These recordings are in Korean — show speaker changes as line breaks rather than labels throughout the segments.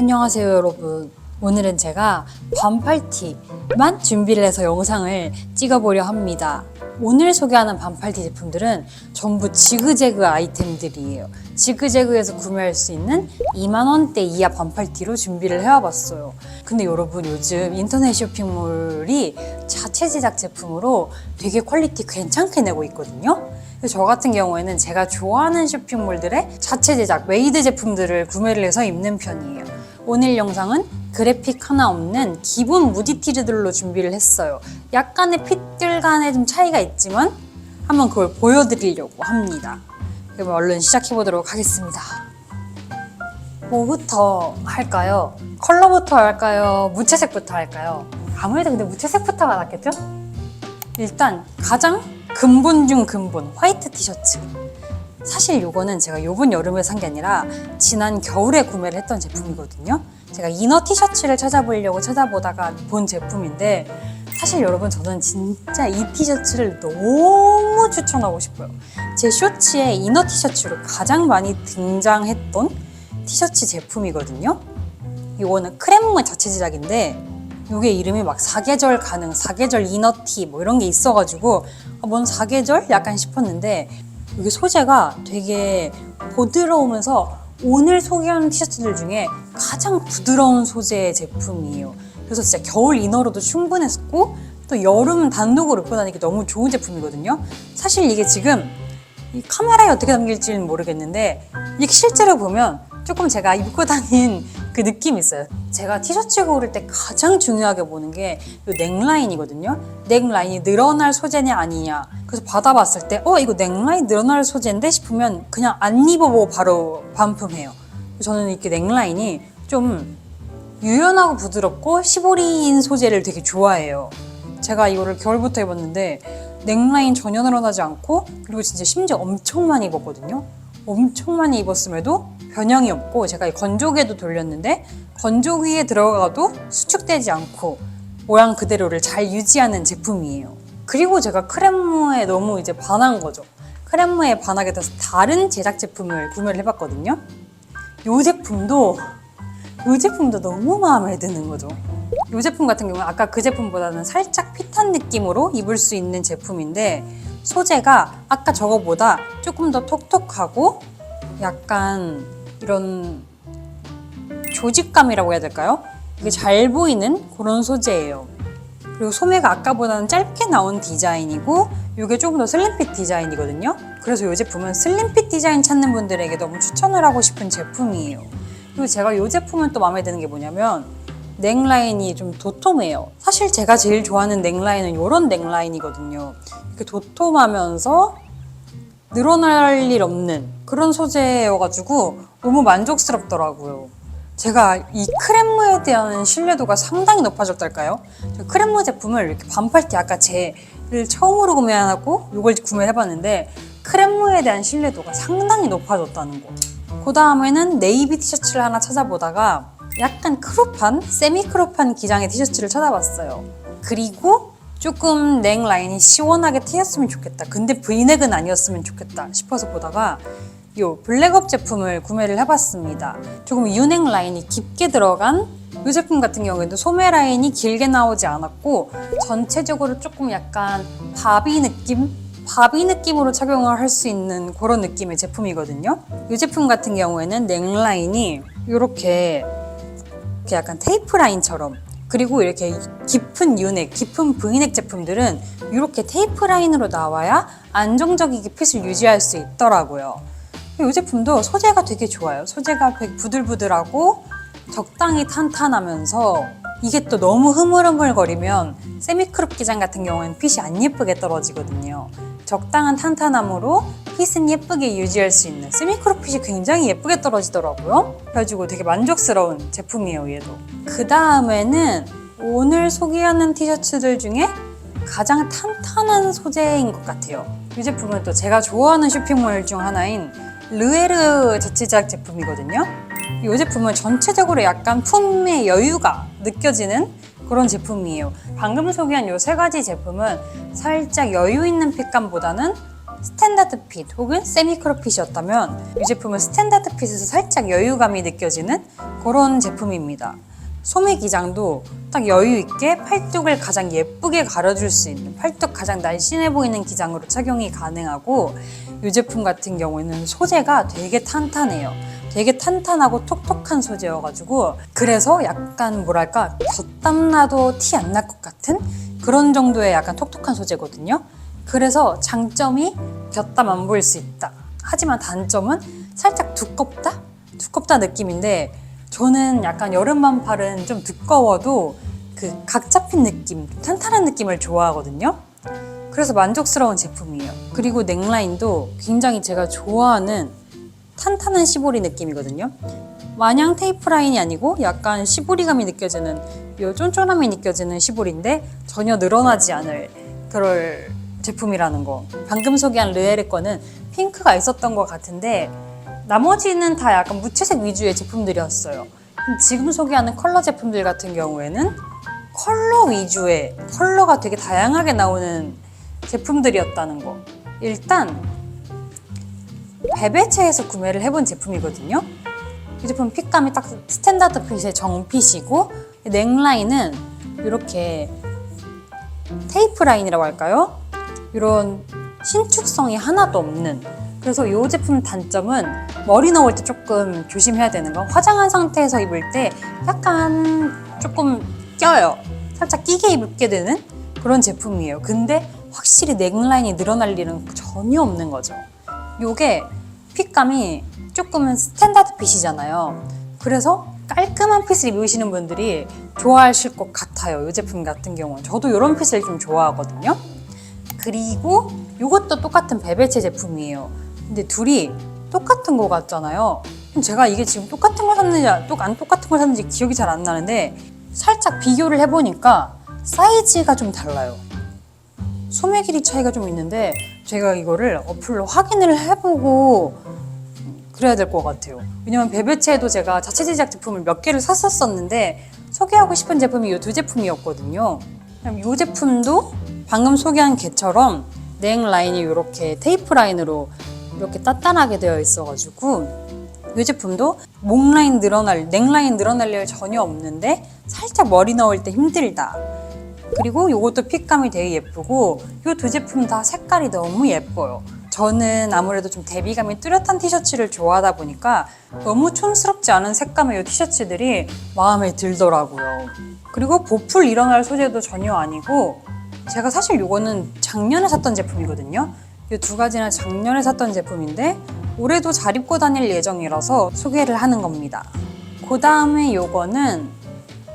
안녕하세요 여러분. 오늘은 제가 반팔티만 준비를 해서 영상을 찍어보려 합니다. 오늘 소개하는 반팔티 제품들은 전부 지그재그 아이템들이에요. 지그재그에서 구매할 수 있는 2만원대 이하 반팔티로 준비를 해와봤어요. 근데 여러분 요즘 인터넷 쇼핑몰이 자체 제작 제품으로 되게 퀄리티 괜찮게 내고 있거든요. 저 같은 경우에는 제가 좋아하는 쇼핑몰들의 자체 제작 메이드 제품들을 구매를 해서 입는 편이에요. 오늘 영상은 그래픽 하나 없는 기본 무디티들로 준비를 했어요. 약간의 핏들 간에 좀 차이가 있지만 한번 그걸 보여드리려고 합니다. 그럼 얼른 시작해 보도록 하겠습니다. 뭐부터 할까요? 컬러부터 할까요? 무채색부터 할까요? 아무래도 근데 무채색부터가 낫겠죠? 일단 가장 근본 중 근본 화이트 티셔츠 사실 요거는 제가 요번 여름에 산 게 아니라 지난 겨울에 구매를 했던 제품이거든요. 제가 이너 티셔츠를 찾아보려고 찾아보다가 본 제품인데 사실 여러분 저는 진짜 이 티셔츠를 너무 추천하고 싶어요. 제 쇼츠에 이너 티셔츠로 가장 많이 등장했던 티셔츠 제품이거든요. 이거는 크렘무 자체 제작인데 이게 이름이 막 사계절 가능, 사계절 이너티 뭐 이런 게 있어가지고 아, 뭔 사계절? 약간 싶었는데 이게 소재가 되게 부드러우면서 오늘 소개하는 티셔츠들 중에 가장 부드러운 소재의 제품이에요. 그래서 진짜 겨울 이너로도 충분했고 또 여름 단독으로 입고 다니기 너무 좋은 제품이거든요. 사실 이게 지금 이 카메라에 어떻게 담길지는 모르겠는데 이게 실제로 보면 조금 제가 입고 다닌 그 느낌이 있어요. 제가 티셔츠 고를 때 가장 중요하게 보는 게 이 넥라인이거든요. 넥라인이 늘어날 소재냐 아니냐. 그래서 받아봤을 때 어 이거 넥라인 늘어날 소재인데 싶으면 그냥 안 입어보고 바로 반품해요. 저는 이렇게 넥라인이 좀 유연하고 부드럽고 시보리인 소재를 되게 좋아해요. 제가 이거를 겨울부터 입었는데 넥라인 전혀 늘어나지 않고 그리고 진짜 심지어 엄청 많이 입었거든요. 엄청 많이 입었음에도 변형이 없고 제가 이 건조기에도 돌렸는데 건조기에 들어가도 수축되지 않고 모양 그대로를 잘 유지하는 제품이에요. 그리고 제가 크렘무에 너무 이제 반한 거죠. 크렘무에 반하게 돼서 다른 제작 제품을 구매를 해봤거든요. 이 제품도 이 제품도 너무 마음에 드는 거죠. 이 제품 같은 경우는 아까 그 제품보다는 살짝 핏한 느낌으로 입을 수 있는 제품인데 소재가 아까 저거보다 조금 더 톡톡하고 약간 이런 조직감이라고 해야 될까요? 이게 잘 보이는 그런 소재예요. 그리고 소매가 아까보다는 짧게 나온 디자인이고 이게 조금 더 슬림핏 디자인이거든요. 그래서 이 제품은 슬림핏 디자인 찾는 분들에게 너무 추천을 하고 싶은 제품이에요. 그리고 제가 이 제품은 또 마음에 드는 게 뭐냐면 넥라인이 좀 도톰해요. 사실 제가 제일 좋아하는 넥라인은 이런 넥라인이거든요. 이렇게 도톰하면서 늘어날 일 없는 그런 소재여가지고 너무 만족스럽더라고요. 제가 이 크렘무에 대한 신뢰도가 상당히 높아졌달까요? 저 크렘무 제품을 이렇게 반팔 티 아까 쟤를 처음으로 구매하고 이걸 구매해봤는데 크렘무에 대한 신뢰도가 상당히 높아졌다는 거. 그 다음에는 네이비 티셔츠를 하나 찾아보다가 약간 크롭한, 세미 크롭한 기장의 티셔츠를 찾아봤어요. 그리고 조금 넥 라인이 시원하게 트였으면 좋겠다. 근데 브이넥은 아니었으면 좋겠다 싶어서 보다가 이 블랙업 제품을 구매를 해봤습니다. 조금 유넥 라인이 깊게 들어간 이 제품 같은 경우에도 소매 라인이 길게 나오지 않았고 전체적으로 조금 약간 바비 느낌? 바비 느낌으로 착용을 할 수 있는 그런 느낌의 제품이거든요. 이 제품 같은 경우에는 넥 라인이 이렇게 약간 테이프 라인처럼 그리고 이렇게 깊은 유넥, 깊은 브이넥 제품들은 이렇게 테이프 라인으로 나와야 안정적이게 핏을 유지할 수 있더라고요. 이 제품도 소재가 되게 좋아요. 소재가 되게 부들부들하고 적당히 탄탄하면서 이게 또 너무 흐물흐물거리면 세미크롭 기장 같은 경우는 핏이 안 예쁘게 떨어지거든요. 적당한 탄탄함으로 핏은 예쁘게 유지할 수 있는 세미크롭 핏이 굉장히 예쁘게 떨어지더라고요. 그래가지고 되게 만족스러운 제품이에요, 얘도. 그 다음에는 오늘 소개하는 티셔츠들 중에 가장 탄탄한 소재인 것 같아요. 이 제품은 또 제가 좋아하는 쇼핑몰 중 하나인 르에르 자체제작 제품이거든요. 이 제품은 전체적으로 약간 품의 여유가 느껴지는 그런 제품이에요. 방금 소개한 이 세 가지 제품은 살짝 여유 있는 핏감보다는 스탠다드 핏 혹은 세미크로 핏이었다면 이 제품은 스탠다드 핏에서 살짝 여유감이 느껴지는 그런 제품입니다. 소매 기장도 딱 여유 있게 팔뚝을 가장 예쁘게 가려줄 수 있는 팔뚝 가장 날씬해 보이는 기장으로 착용이 가능하고 이 제품 같은 경우에는 소재가 되게 탄탄해요. 되게 탄탄하고 톡톡한 소재여가지고 그래서 약간 뭐랄까 곁땀 나도 티 안 날 것 같은 그런 정도의 약간 톡톡한 소재거든요. 그래서 장점이 곁땀 안 보일 수 있다. 하지만 단점은 살짝 두껍다? 두껍다 느낌인데 저는 약간 여름 반팔은 좀 두꺼워도 그 각 잡힌 느낌, 탄탄한 느낌을 좋아하거든요. 그래서 만족스러운 제품이에요. 그리고 넥라인도 굉장히 제가 좋아하는 탄탄한 시보리 느낌이거든요. 마냥 테이프 라인이 아니고 약간 시보리감이 느껴지는 요 쫀쫀함이 느껴지는 시보리인데 전혀 늘어나지 않을 그럴 제품이라는 거. 방금 소개한 르에르 거는 핑크가 있었던 것 같은데 나머지는 다 약간 무채색 위주의 제품들이었어요. 지금 소개하는 컬러 제품들 같은 경우에는 컬러 위주의 컬러가 되게 다양하게 나오는 제품들이었다는 거. 일단 베베체에서 구매를 해본 제품이거든요. 이 제품 핏감이 딱 스탠다드 핏의 정핏이고 넥라인은 이렇게 테이프 라인이라고 할까요? 이런 신축성이 하나도 없는. 그래서 이 제품 단점은 머리 넣을 때 조금 조심해야 되는 거 화장한 상태에서 입을 때 약간 조금 껴요. 살짝 끼게 입게 되는 그런 제품이에요. 근데 확실히 넥라인이 늘어날 일은 전혀 없는 거죠. 요게 핏감이 조금은 스탠다드 핏이잖아요. 그래서 깔끔한 핏을 입으시는 분들이 좋아하실 것 같아요. 이 제품 같은 경우는. 저도 이런 핏을 좀 좋아하거든요 그리고 이것도 똑같은 베베체 제품이에요. 근데 둘이 똑같은 거 같잖아요. 그럼 제가 이게 지금 똑같은 걸 샀는지 또안 똑같은 걸 샀는지 기억이 잘 안 나는데 살짝 비교를 해보니까 사이즈가 좀 달라요. 소매 길이 차이가 좀 있는데 제가 이거를 어플로 확인을 해보고 그래야 될 것 같아요. 왜냐면 베베체에도 제가 자체 제작 제품을 몇 개를 샀었었는데 소개하고 싶은 제품이 이 두 제품이었거든요. 그럼 이 제품도 방금 소개한 개처럼 넥 라인이 이렇게 테이프 라인으로 이렇게 단단하게 되어 있어가지고 이 제품도 목 라인 늘어날, 넥 라인 늘어날 일 전혀 없는데 살짝 머리 넣을 때 힘들다. 그리고 이것도 핏감이 되게 예쁘고 이 두 제품 다 색깔이 너무 예뻐요. 저는 아무래도 좀 대비감이 뚜렷한 티셔츠를 좋아하다 보니까 너무 촌스럽지 않은 색감의 이 티셔츠들이 마음에 들더라고요. 그리고 보풀 일어날 소재도 전혀 아니고 제가 사실 이거는 작년에 샀던 제품이거든요. 이 두 가지는 작년에 샀던 제품인데 올해도 잘 입고 다닐 예정이라서 소개를 하는 겁니다. 그 다음에 이거는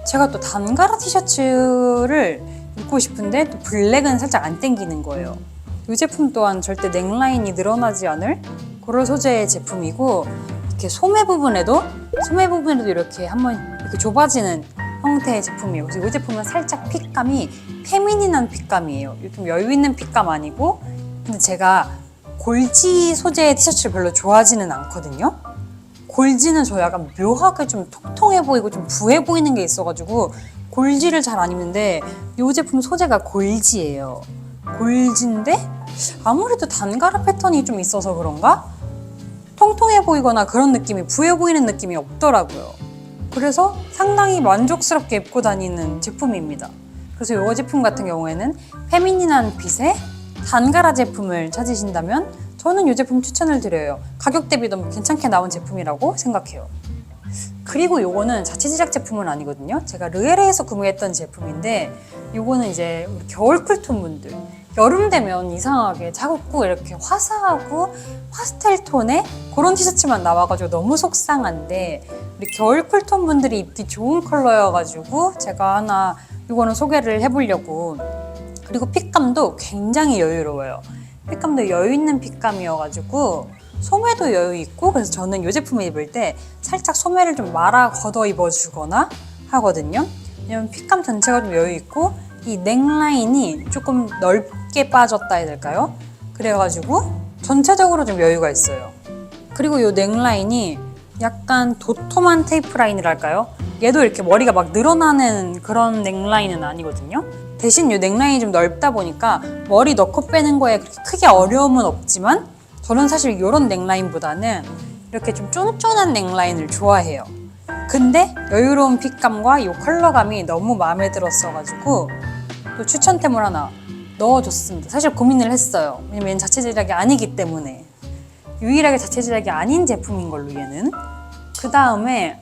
제가 또 단가라 티셔츠를 입고 싶은데 또 블랙은 살짝 안 땡기는 거예요. 이 제품 또한 절대 넥라인이 늘어나지 않을 그런 소재의 제품이고 이렇게 소매 부분에도 소매 부분에도 이렇게 한번 이렇게 좁아지는 형태의 제품이에요. 그래서 이 제품은 살짝 핏감이 페미닌한 핏감이에요. 좀 여유 있는 핏감 아니고 근데 제가 골지 소재의 티셔츠를 별로 좋아하지는 않거든요. 골지는 저 약간 묘하게 좀 통통해 보이고 좀 부해 보이는 게 있어가지고 골지를 잘 안 입는데 이 제품 소재가 골지예요. 골지인데 아무래도 단가라 패턴이 좀 있어서 그런가? 통통해 보이거나 그런 느낌이 부해 보이는 느낌이 없더라고요. 그래서 상당히 만족스럽게 입고 다니는 제품입니다. 그래서 이 제품 같은 경우에는 페미닌한 핏의 단가라 제품을 찾으신다면 저는 이 제품 추천을 드려요. 가격 대비 너무 괜찮게 나온 제품이라고 생각해요. 그리고 요거는 자체 제작 제품은 아니거든요. 제가 르에르에서 구매했던 제품인데 요거는 이제 겨울 쿨톤 분들 여름 되면 이상하게 자꾸 이렇게 화사하고 파스텔 톤의 그런 티셔츠만 나와가지고 너무 속상한데 우리 겨울 쿨톤 분들이 입기 좋은 컬러여가지고 제가 하나 이거는 소개를 해보려고 그리고 핏감도 굉장히 여유로워요. 핏감도 여유 있는 핏감이어가지고 소매도 여유 있고 그래서 저는 이 제품을 입을 때 살짝 소매를 좀 말아 걷어 입어주거나 하거든요. 왜냐면 핏감 전체가 좀 여유 있고 이 넥라인이 조금 넓게 빠졌다 해야 될까요? 그래가지고 전체적으로 좀 여유가 있어요. 그리고 이 넥라인이 약간 도톰한 테이프 라인이랄까요? 얘도 이렇게 머리가 막 늘어나는 그런 넥라인은 아니거든요. 대신 이 넥라인이 좀 넓다 보니까 머리 넣고 빼는 거에 그렇게 크게 어려움은 없지만 저는 사실 이런 넥라인보다는 이렇게 좀 쫀쫀한 넥라인을 좋아해요. 근데 여유로운 핏감과 이 컬러감이 너무 마음에 들었어가지고 또 추천템을 하나 넣어줬습니다. 사실 고민을 했어요. 왜냐면 자체 제작이 아니기 때문에 유일하게 자체 제작이 아닌 제품인 걸로 얘는. 그 다음에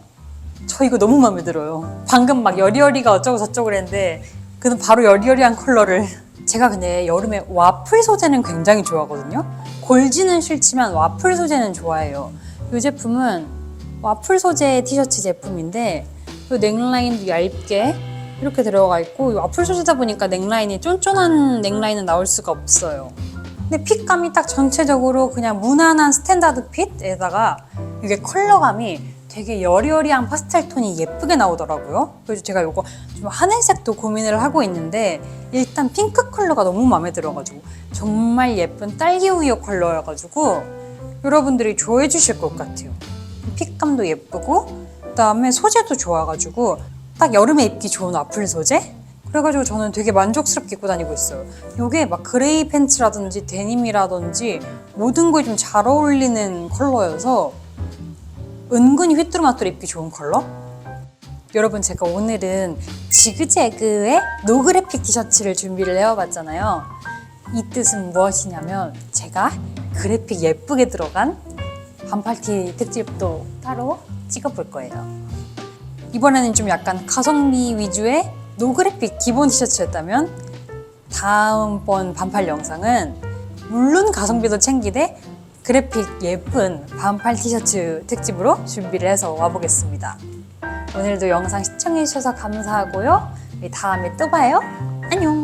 저 이거 너무 마음에 들어요. 방금 막 여리여리가 어쩌고 저쩌고 그랬는데 그는 바로 여리여리한 컬러를 제가 근데 여름에 와플 소재는 굉장히 좋아하거든요. 골지는 싫지만 와플 소재는 좋아해요. 이 제품은 와플 소재 티셔츠 제품인데 이 넥라인도 얇게 이렇게 들어가 있고 이 와플 소재다 보니까 넥라인이 쫀쫀한 넥라인은 나올 수가 없어요. 근데 핏감이 딱 전체적으로 그냥 무난한 스탠다드 핏에다가 이게 컬러감이 되게 여리여리한 파스텔 톤이 예쁘게 나오더라고요. 그래서 제가 이거 좀 하늘색도 고민을 하고 있는데 일단 핑크 컬러가 너무 마음에 들어가지고 정말 예쁜 딸기 우유 컬러여가지고 여러분들이 좋아해 주실 것 같아요. 핏감도 예쁘고 그다음에 소재도 좋아가지고 딱 여름에 입기 좋은 와플 소재? 그래가지고 저는 되게 만족스럽게 입고 다니고 있어요. 이게 막 그레이 팬츠라든지 데님이라든지 모든 거에 좀 잘 어울리는 컬러여서 은근히 휘뚜루마뚜루 입기 좋은 컬러? 여러분 제가 오늘은 지그재그의 노그래픽 티셔츠를 준비를 해와봤잖아요. 이 뜻은 무엇이냐면 제가 그래픽 예쁘게 들어간 반팔티 특집도 따로 찍어볼 거예요. 이번에는 좀 약간 가성비 위주의 노그래픽 기본 티셔츠였다면 다음번 반팔 영상은 물론 가성비도 챙기되 그래픽 예쁜 반팔 티셔츠 특집으로 준비를 해서 와보겠습니다. 오늘도 영상 시청해주셔서 감사하고요. 다음에 또 봐요. 안녕!